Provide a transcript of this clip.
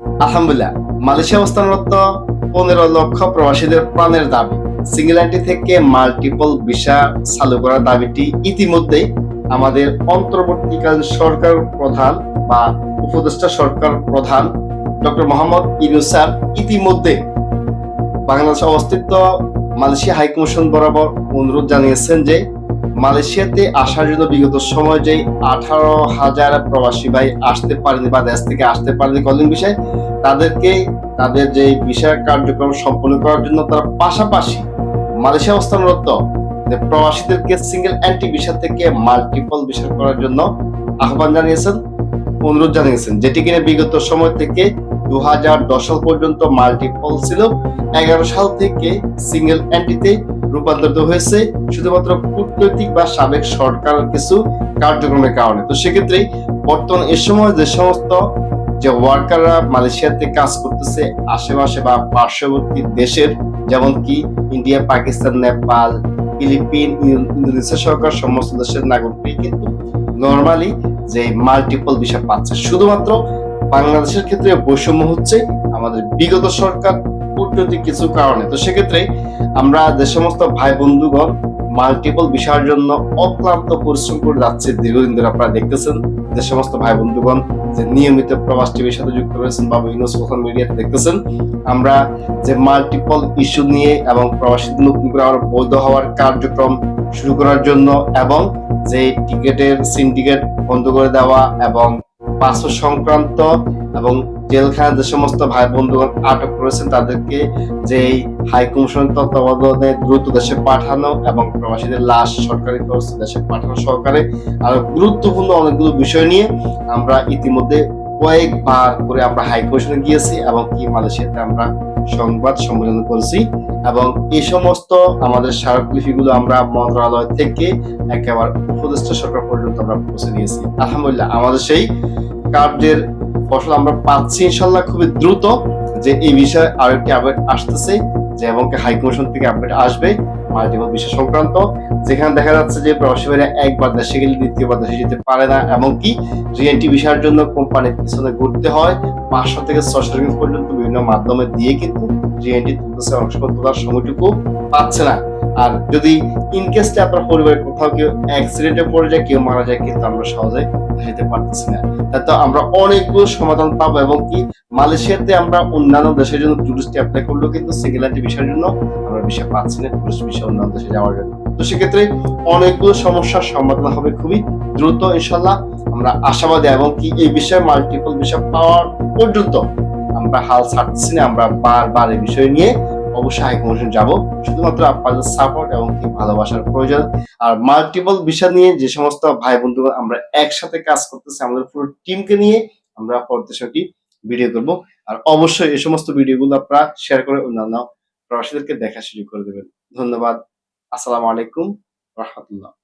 আলহামদুলিল্লাহ, মালয়েশিয়া অবস্থানরত পনেরো লক্ষ প্রবাসীদের প্রাণের দাবি। সিঙ্গেল থেকে মাল্টিপল ভিসা চালু করার দাবিটি ইতিমধ্যেই আমাদের অন্তর্বর্তীকালীন সরকার প্রধান বা উপদেষ্টা সরকার প্রধান ডক্টর মোহাম্মদ ইউনুস স্যার ইতিমধ্যে বাংলাদেশে অবস্থিত মালয়েশিয়া হাইকমিশন বরাবর অনুরোধ জানিয়েছেন যে মালয়েশিয়াতে আসার জন্য বিগত সময় যে আঠারো হাজার প্রবাসী ভাই আসতে পারেনি বা দেশ থেকে আসতে পারেনি কলিং বিষয়, তাদেরকে তাদের যে বিষয় কার্যক্রম সম্পন্ন করার জন্য তারা পাশাপাশি মালয়েশিয়া অবস্থানরত প্রবাসীদেরকে সিঙ্গেল অ্যান্টি ভিসা থেকে মাল্টিপল ভিসা করার জন্য আহ্বান জানিয়েছেন, অনুরোধ জানিয়েছেন, যেটি কিনা বিগত সময় থেকে দু হাজার দশ সাল পর্যন্ত মাল্টিপল ছিল। এগারো সাল থেকে সিঙ্গেল অ্যান্টিতে রূপান্তরিত হয়েছে। শুধুমাত্র কূটনৈতিক বা সাবেক সরকার কিছু কার্যক্রমের কারণে। তো সেক্ষেত্রে বর্তমান এ সময় যে সমস্ত যে ওয়ার্কাররা মালয়েশিয়াতে কাজ করতেছে, আশেপাশে বা পার্শ্ববর্তী দেশের, যেমন কি India, Pakistan, Nepal, Philippine Indonesia সরকার, সমস্ত দেশের নাগরিকই কিন্তু নর্মালি যে মাল্টিপল ভিসা পাচ্ছে। শুধুমাত্র বাংলাদেশের ক্ষেত্রে বৈষম্য হচ্ছে আমাদের বিগত সরকার কূটনৈতিক কিছু কারণে। তো সেক্ষেত্রে আমরা যে সমস্ত ভাই বন্ধুগণ মাল্টিপল বিষয়ের জন্য অক্লান্ত পরিশ্রম করে যাচ্ছে দীর্ঘদিন ধরে আপনারা দেখতেছেন। যে সমস্ত ভাই বন্ধুগণ যে নিয়মিত প্রবাস টিভির সাথে যুক্ত রয়েছেন বা বিভিন্ন সোশ্যাল মিডিয়াতে দেখতেছেন, আমরা যে মাল্টিপল ইস্যু নিয়ে এবং প্রবাসীদের নতুন করে আবার বৈধ হওয়ার কার্যক্রম শুরু করার জন্য এবং যে টিকেটের সিন্ডিকেট বন্ধ করে দেওয়া এবং পাসপোর্ট সংক্রান্ত এবং জেলখানা যে সমস্ত ভাই বন্ধুগণ আটক করেছেন তাদেরকে যে হাই কমিশন তত্ত্বাবধানে দ্রুত দেশে পাঠানো এবং প্রবাসীদের লাশ সরকারি খরচ দেশে পাঠানো সহকারে আরও গুরুত্বপূর্ণ অনেকগুলো বিষয় নিয়ে আমরা ইতিমধ্যে কয়েকবার করে আমরা হাই কমিশনে গিয়েছি এবং কি মালয়েশিয়াতে আমরা সংবাদ সম্মেলন করেছি এবং এই সমস্ত আমাদের স্মারকলিপিগুলো আমরা মন্ত্রণালয় থেকে একেবারে উপদেষ্টা সরকার পর্যন্ত আমরা পৌঁছে দিয়েছি। আলহামদুলিল্লাহ, আমাদের সেই কার্যের ফসল আমরা পাচ্ছি ইনশাল্লাহ খুবই দ্রুত, যে এই বিষয়ে আরেকটি আপডেট আসতেছে, যে এবং হাই কমিশন থেকে আপডেট আসবে মাল্টিপল বিষয় সংক্রান্ত। যেখানে দেখা যাচ্ছে যে একবার দেশে গেলে দ্বিতীয়বার দেশে যেতে পারে না এমনকি রিএনটি বিষয়ের জন্য কোম্পানির পিছনে ঘুরতে হয়। পাঁচশো থেকে ছশো পর্যন্ত বিভিন্ন মাধ্যমে দিয়ে কিন্তু রিএনটি সময় তোলার সময়টুকু পাচ্ছে না। আর যদি ইন কেসটা আপনার পরিবারের কোথাও কেউ অ্যাক্সিডেন্টে পড়ে যায়, কেউ মারা যায়, কিন্তু আমরা সহজে যেতে পারতেছি না। তাতে আমরা অনেকগুলো সমাধান পাবো এবং কি মালয়েশিয়াতে আমরা অন্যান্য দেশের জন্য টুরিস্ট অ্যাপ্লাই করলেও কিন্তু সিঙ্গেলারিটি বিষয়ের জন্য আমরা বিষয় পাচ্ছি না টুরিস্ট বিষয় অন্যান্য দেশে যাওয়ার জন্য। তো সেক্ষেত্রে অনেকগুলো সমস্যার সমাধান হবে খুবই দ্রুত ইনশাল্লাহ আমরা আশাবাদী এবং কি এই বিষয়ে মাল্টিপল বিষয় পাওয়ার পর্যন্ত আমরা হাল ছাড়ছি না। আমরা বারবার এই বিষয় নিয়ে অবশ্যই হাইক কমিশন যাব। শুধুমাত্র আপনাদের সাপোর্ট এবং কি ভালোবাসার প্রয়োজন। আর মাল্টিপল বিষয় নিয়ে যে সমস্ত ভাই বন্ধু আমরা একসাথে কাজ করতেছি, আমাদের পুরো টিমকে নিয়ে আমরা পরবর্তী ভিডিও করব। আর অবশ্যই এই সমস্ত ভিডিওগুলো আপনারা শেয়ার করে অন্যান্য প্রবাসীদেরকে দেখা শুরু করে দেবেন। ধন্যবাদ। আসসালামু আলাইকুম। রহমতুল্লাহ।